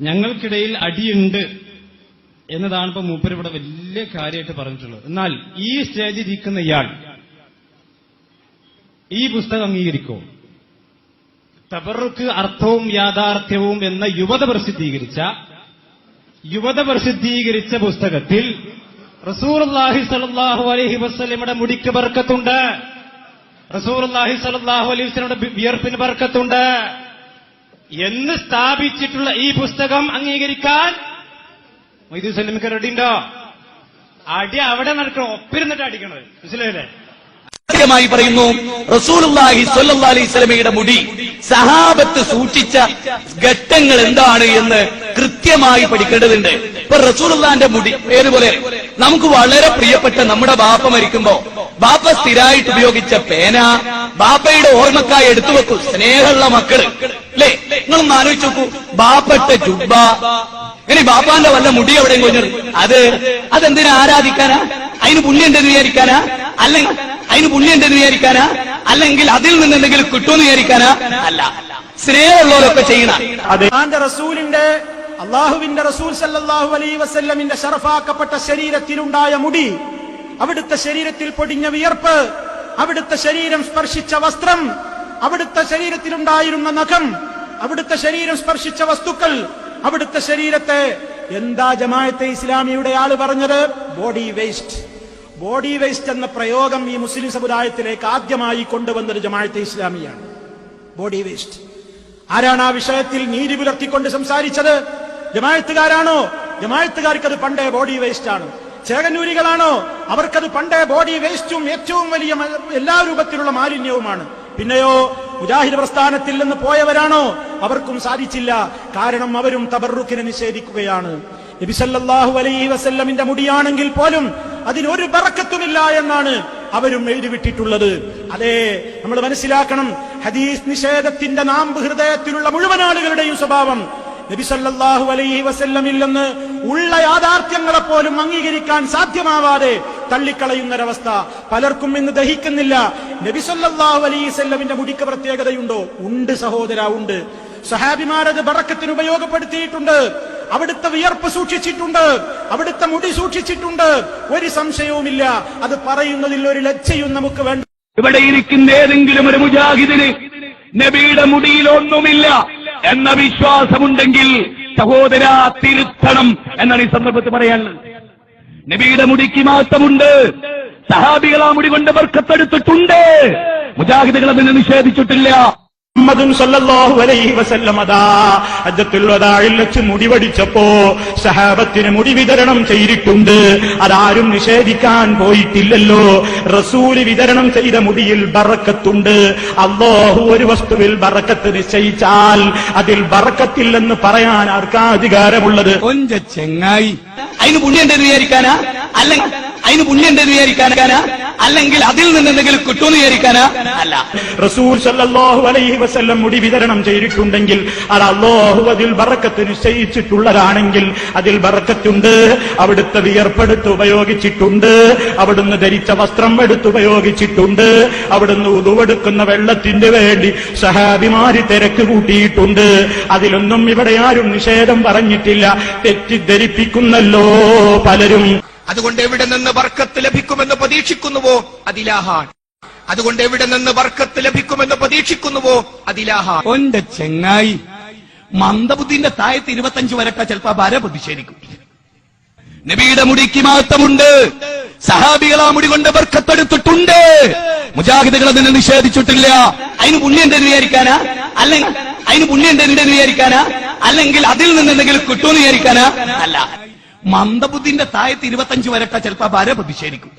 ഞങ്ങൾക്കിടയിൽ അടിയുണ്ട് എന്നതാണ് ഇപ്പൊ മൂപ്പര് ഇവിടെ വലിയ കാര്യമായിട്ട് പറഞ്ഞിട്ടുള്ളത്. എന്നാൽ ഈ സ്റ്റേജിൽ ഇരിക്കുന്ന ഇയാൾ ഈ പുസ്തകം അംഗീകരിക്കോ? തബറുക്ക് അർത്ഥവും യാഥാർത്ഥ്യവും എന്ന യുവത പ്രസിദ്ധീകരിച്ച യുവത പ്രസിദ്ധീകരിച്ച പുസ്തകത്തിൽ റസൂർഹി സലാഹു അലഹി വസ്ലമിയുടെ മുടിക്ക് ബർക്കത്തുണ്ട്. റസൂർഹി സലാഹു അലൈഹി വസ്ലമിയുടെ വിയർപ്പിന് ബർക്കത്തുണ്ട്. എന്ന് സ്ഥാപിച്ചിട്ടുള്ള ഈ പുസ്തകം അംഗീകരിക്കാൻ മൊയ്തു റെഡി ഉണ്ടോ അടി അവിടെ നടക്കണം ഒപ്പിരുന്നിട്ട് അടിക്കണത്. മനസ്സിലായില്ലേ? കൃത്യമായി പറയുന്നു സ്വല്ലല്ലാഹി അലൈഹി മുടി സഹാബത്ത് സൂക്ഷിച്ച ഘട്ടങ്ങൾ എന്താണ് എന്ന് കൃത്യമായി പഠിക്കേണ്ടതുണ്ട്. ഇപ്പൊ റസൂലുള്ളാന്റെ മുടി ഏതുപോലെ നമുക്ക് വളരെ പ്രിയപ്പെട്ട നമ്മുടെ ബാപ്പ മരിക്കുമ്പോ ബാപ്പ സ്ഥിരമായിട്ട് ഉപയോഗിച്ച പേന ബാപ്പയുടെ ഓർമ്മക്കായി എടുത്തു വെക്കും സ്നേഹമുള്ള മക്കൾ. നിങ്ങളൊന്ന് ആലോചിച്ച് നോക്കൂ. ബാപ്പട്ട ജുബ്ബ. ഇനി ബാപ്പാന്റെ വല്ല മുടി എവിടെയും കൊഞ്ഞത്? അത് അതെന്തിനാ ആരാധിക്കാനാ? അതിന് പുണ്യുണ്ടെന്ന് വിചാരിക്കാനാ? അല്ലെങ്കിൽ അതിന് പുണ്യുണ്ടെന്ന് വിചാരിക്കാനാ? അല്ലെങ്കിൽ അതിൽ നിന്ന് എന്തെങ്കിലും കിട്ടുമെന്ന് വിചാരിക്കാനാ? അല്ല. സ്നേഹമുള്ളവരൊക്കെ ചെയ്യണം. അതെ. റസൂലിന്റെ അള്ളാഹുവിന്റെ റസൂൽ സല്ലാഹു അലൈ വസല്ലമിന്റെ ഷറഫാക്കപ്പെട്ട ശരീരത്തിലുണ്ടായ മുടി അവിടുത്തെ ശരീരത്തിൽ പൊടിഞ്ഞ വിയർപ്പ് അവിടുത്തെ ശരീരം സ്പർശിച്ച വസ്ത്രം അവിടുത്തെ ശരീരത്തിലുണ്ടായിരുന്ന നഖം അവിടുത്തെ ശരീരം സ്പർശിച്ച വസ്തുക്കൾ. അവിടുത്തെ ശരീരത്തെ എന്താ ജമാഅത്തെ ഇസ്ലാമിയുടെ ആൾ പറഞ്ഞത്? ബോഡി വേസ്റ്റ് ബോഡി വേസ്റ്റ് എന്ന പ്രയോഗം ഈ മുസ്ലിം സമുദായത്തിലേക്ക് ആദ്യമായി കൊണ്ടുവന്നത് ജമാഅത്തെ ഇസ്ലാമിയാണ്. ബോഡി വേസ്റ്റ് ആരാണ് ആ വിഷയത്തിൽ നീതി പുലർത്തിക്കൊണ്ട് സംസാരിച്ചത്? ജമായത്തുകാരാണോ ജമായത്തുകാർക്ക് അത് പണ്ടേ ബോഡി വേസ്റ്റ് ആണ്. ചേകന്നൂരികളാണോ? അവർക്കത് പണ്ടേ ബോഡി വേസ്റ്റും ഏറ്റവും വലിയ എല്ലാ രൂപത്തിലുള്ള മാലിന്യവുമാണ്. പിന്നെയോ മുജാഹിദ് പ്രസ്ഥാനത്തിൽ നിന്ന് പോയവരാണോ? അവർക്കും സാധിച്ചില്ല. കാരണം അവരും തബറുക്കിനെ നിഷേധിക്കുകയാണ്. നബിസല്ലാഹു അലൈഹി വസല്ലമിന്റെ മുടിയാണെങ്കിൽ പോലും അതിനൊരു ബറക്കത്തുമില്ല എന്നാണ് അവരും എഴുതിവിട്ടിട്ടുള്ളത്. അതെ നമ്മൾ മനസ്സിലാക്കണം ഹദീസ് നിഷേധത്തിന്റെ നാമ്പ് ഹൃദയത്തിലുള്ള മുഴുവൻ ആളുകളുടെയും സ്വഭാവം. നബിസല്ലാഹു അലൈഹി വസല്ലമിൽ നിന്ന് ഉള്ള യാഥാർത്ഥ്യങ്ങളെപ്പോലും അംഗീകരിക്കാൻ സാധ്യമാവാതെ തള്ളിക്കളയുന്നൊരവസ്ഥ പലർക്കും ഇന്ന് ദഹിക്കുന്നില്ല. നബിസൊല്ലാഹു വസല്ലമിന്റെ മുടിക്ക് പ്രത്യേകതയുണ്ടോ? ഉണ്ട് സഹോദര ഉണ്ട്. സഹാബിമാരത് ബറക്കത്തിന് ഉപയോഗപ്പെടുത്തിയിട്ടുണ്ട്. അവിടുത്തെ വിയർപ്പ് സൂക്ഷിച്ചിട്ടുണ്ട്. അവിടുത്തെ മുടി സൂക്ഷിച്ചിട്ടുണ്ട്. ഒരു സംശയവുമില്ല. അത് പറയുന്നതിൽ ഒരു ലജ്ജയും നമുക്ക് വേണ്ട. ഇവിടെ ഇരിക്കുന്ന ഏതെങ്കിലും ഒരു മുജാഹിദിന് നബിയുടെ മുടിയിലൊന്നുമില്ല എന്ന വിശ്വാസമുണ്ടെങ്കിൽ സഹോദര തിരുത്തണം എന്നാണ് ഈ സന്ദർഭത്തിൽ പറയാനുള്ളത്. നബിയുടെ മുടിക്ക് മാറ്റമുണ്ട്. സഹാബികൾ ആ മുടി കൊണ്ട് ബർക്കത്തെടുത്തിട്ടുണ്ട് മുജാഹിദുകൾ അതിനെ നിഷേധിച്ചിട്ടില്ല. മുഹമ്മദും സല്ലല്ലാഹു അലൈഹി വസല്ലം അതാ ഹജ്ജത്തുൽ വദാഇൽ വെച്ച് മുടി വടിച്ചപ്പോ സഹാബത്തിന് മുടി വിതരണം ചെയ്തിട്ടുണ്ട്. അതാരും നിഷേധിക്കാൻ പോയിട്ടില്ലല്ലോ. റസൂൽ വിതരണം ചെയ്ത മുടിയിൽ ബറക്കത്തുണ്ട്. അള്ളാഹു ഒരു വസ്തുവിൽ ബറക്കത്ത് നിശ്ചയിച്ചാൽ അതിൽ ബറക്കത്തില്ലെന്ന് പറയാൻ ആർക്കാധികാരമുള്ളത് കൊഞ്ച ചെങ്ങായി. അതിന് പുണ്യം ഉണ്ടെന്ന് വിചാരിക്കാനാ? അല്ലെങ്കിൽ അതിന് പുണ്യം ഉണ്ടെന്ന് വിചാരിക്കാനാ? അല്ലെങ്കിൽ അതിൽ നിന്ന് എന്തെങ്കിലും കിട്ടുമെന്ന് വിചാരിക്കാനാ? അല്ല. റസൂൽ സല്ലല്ലാഹു അലൈഹി വസല്ലം മുടി വിതരണം ചെയ്തിട്ടുണ്ടെങ്കിൽ അത് അള്ളാഹു അതിൽ ബറക്കത്ത് നിശ്ചയിച്ചിട്ടുള്ളതാണെങ്കിൽ അതിൽ ബറക്കത്തുണ്ട്. അവിടുത്തെ വിയർപ്പെടുത്ത് ഉപയോഗിച്ചിട്ടുണ്ട്. അവിടുന്ന് ധരിച്ച വസ്ത്രം എടുത്ത് ഉപയോഗിച്ചിട്ടുണ്ട്. അവിടുന്ന് ഉതുവെടുക്കുന്ന വെള്ളത്തിന് വേണ്ടി സഹാബിമാരി തിരക്ക് കൂട്ടിയിട്ടുണ്ട്. അതിലൊന്നും ഇവിടെ ആരും നിഷേധം പറഞ്ഞിട്ടില്ല. തെറ്റിദ്ധരിപ്പിക്കുന്നല്ലോ പലരും. അതുകൊണ്ട് എവിടെ നിന്ന് വർക്കത്ത് ലഭിക്കുമെന്ന് പ്രതീക്ഷിക്കുന്നുവോ? അതിലാഹാണ്. അതുകൊണ്ട് എവിടെ നിന്ന് വർക്കത്ത് ലഭിക്കുമെന്ന് പ്രതീക്ഷിക്കുന്നുവോ? അതിലാഹാ ഒന്റെ ചെങ്ങായി മന്ദബുദ്ധിന്റെ താഴത്ത് ഇരുപത്തഞ്ച് വരട്ട ചിലപ്പോ വര പ്രതിഷേധിക്കും. നബിയുടെ മുടിക്ക് മാറ്റമുണ്ട്. സഹാബികൾ ആ മുടി കൊണ്ട് വർക്കത്തെടുത്തിട്ടുണ്ട്. മുജാഹിദുകൾ അതിനെ നിഷേധിച്ചിട്ടില്ല. അതിന് പുണ്യുണ്ടെന്ന് വിചാരിക്കാനാ? അല്ലെങ്കിൽ അതിന് പുണ്യുണ്ടെന്ന് വിചാരിക്കാനാ? അല്ലെങ്കിൽ അതിൽ നിന്ന് എന്തെങ്കിലും കിട്ടുമെന്ന് വിചാരിക്കാനാ? അല്ല. മന്ദബുദ്ധിന്റെ താഴത്ത് ഇരുപത്തഞ്ച് വരട്ട ചിലപ്പോ ഭാര്യ പ്രതിഷേധിക്കും.